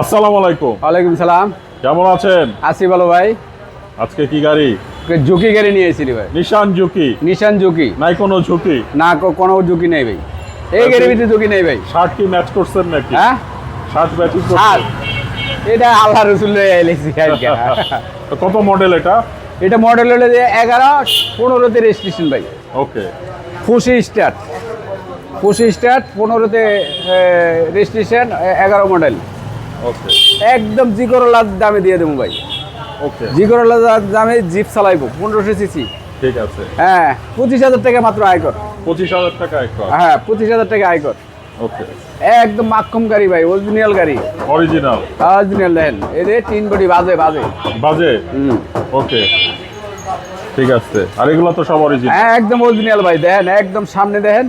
আসসালামু আলাইকুম। ওয়ালাইকুম সালাম। কেমন আছেন? আসি ভালো ভাই। আজকে কি গাড়ি? ঝুঁকি গাড়ি নিয়ে এসেছিলি ভাই। নিশান ঝুঁকি। নিশান ঝুঁকি। নাই কোনো ঝুঁকি? না কোনো ঝুঁকি নেই ভাই। এই গাড়ির ভিতরে ঝুঁকি নেই ভাই। শার্ট কি ম্যাচ করছেন নাকি? হ্যাঁ? শার্ট ম্যাচিং করছেন? এটা আল্লাহ রসুল এলেছি কত মডেল এটা? এটা মডেল হলো যে এগারো পনেরোতে রেজিস্ট্রেশন ভাই। ওকে। খুশি স্টার্ট খুশি স্টার্ট পনেরোতে রেজিস্ট্রেশন এগারো মডেল একদম জি করলার দামে দিয়ে দেবো ভাই। ওকে জি দামে জিপ চালাইবো পনেরোশো সিসি ঠিক আছে। হ্যাঁ পঁচিশ হাজার টাকা মাত্র আয়কর। পঁচিশ হাজার টাকা একটা হ্যাঁ পঁচিশ হাজার টাকা আয়কর। ওকে একদম মাক্ষম গাড়ি ভাই অরিজিনাল গাড়ি। অরিজিনাল অরিজিনাল দেখেন এদের তিন বডি বাজে বাজে। বাজে? হুম। ওকে ঠিক আছে। আর এগুলো তো সব অরিজিনাল হ্যাঁ, একদম অরিজিনাল ভাই দেখেন একদম সামনে দেখেন।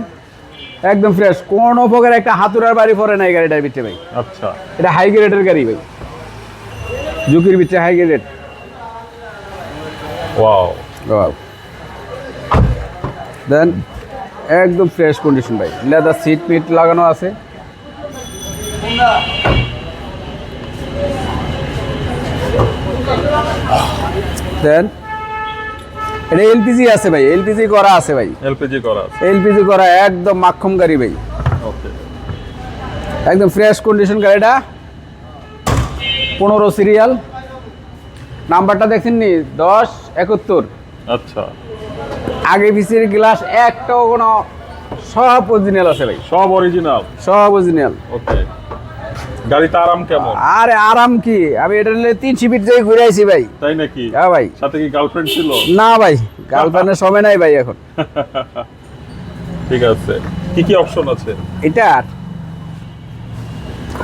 একদম ফ্রেশ কোন প্রকার একটা হাতুরার বাড়ি পরে নাই গাড়িটার ভিতরে ভাই। আচ্ছা। এটা হাই গ্রেডের গাড়ি ভাই। জুকির ভিতরে হাই গ্রেড ওয়াও দেন একদম ফ্রেশ কন্ডিশন ভাই। লেদার সিট মিট লাগানো আছে। দেন এটা এলপিজি আছে ভাই এলপিজি করা আছে ভাই। এলপিজি করা আছে। এলপিজি করা একদম মাক্ষম গাড়ি ভাই। ওকে। একদম ফ্রেশ কন্ডিশন গাড়িটা পনেরো সিরিয়াল নাম্বারটা দেখছেন নি দশ একাত্তর। আচ্ছা। আগে পিসির গ্লাস একটাও কোনো সব অরিজিনাল আছে ভাই। সব অরিজিনাল সব অরিজিনাল ওকে। গাড়িতে আরাম কেমন? আরে আরাম কি? আমি এটা নিলে তিন সিপিট থেকে ঘুরে আইছি ভাই। তাই নাকি? হ্যাঁ ভাই। সাথে কি গার্লফ্রেন্ড ছিল? না ভাই গার্লফ্রেন্ডের সময় নাই ভাই এখন। ঠিক আছে। কি কি অপশন আছে? এটা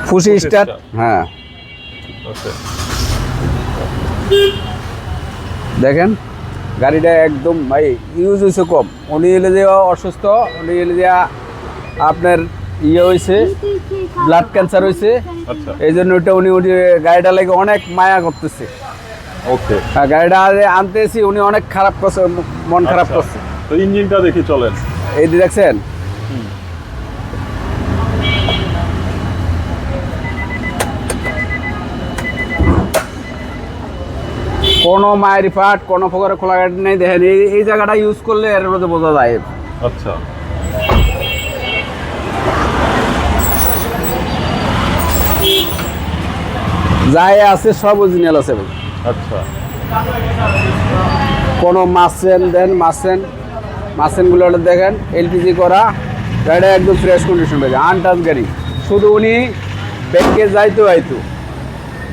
ফুসি স্টার। হ্যাঁ। দেখেন গাড়িটা একদম ভাই ইউজ হয়েছে কম। উনি এলে যে অসুস্থ উনি এলে যে আপনার ইয়ে হয়েছে ব্লাড ক্যান্সার হয়েছে আচ্ছা। এই জন্য ওটা উনি উনি গাড়িটা লাগে অনেক মায়া করতেছে। ওকে। আর গাড়িটা আনতেছি উনি অনেক খারাপ করছে মন খারাপ আচ্ছা। করছে। তো ইঞ্জিনটা দেখি চলেন। এই যে দেখছেন? কোনো মায়ের পাট কোনো প্রকারের খোলা গাড়ি নেই দেখেন এই জায়গাটা ইউজ করলে এর মধ্যে বোঝা যায়। আচ্ছা। যাই আছে সব অরিজিনাল আছে ভাই। আচ্ছা। কোনো মাসেন দেন মাসেন। মাসেনগুলো দেখেন এলপিজি করা গাড়িটা একদম ফ্রেশ কন্ডিশন পাবে আনটাচ গাড়ি শুধু উনি ব্যাংকে যাইতো আইতো।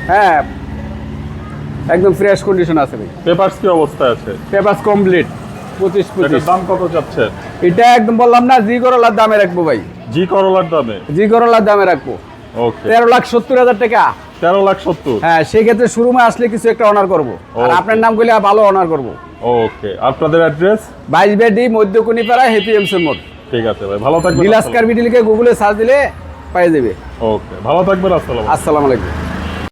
হ্যাঁ একদম ফ্রেশ কন্ডিশন আছে ভাই। পেপারস কি অবস্থা আছে? পেপার কমপ্লিট পঁচিশ পঁচিশ। দাম কত যাচ্ছে এটা একদম বললাম না জি করলার দামে রাখব ভাই। জি করলার দামে? জি করলার দামে রাখব। ওকে তেরো লাখ সত্তর হাজার টাকা। তেরো লাখ সত্তর। হ্যাঁ সেই ক্ষেত্রে শুরুমে আসলে কিছু একটা অনার করব। আর আপনার নাম করলে ভালো অনার করব। ওকে আপনাদের অ্যাড্রেস বাইশ বেডি মধ্যকুনিপাড়া হেপি এমসের মোড় ঠিক আছে ভাই ভালো থাকবেন বিলাস কার্বিটি লিখে গুগলে সার্চ দিলে পাই যাবে। ওকে ভালো থাকবেন আসসালাম আসসালামু আলাইকুম।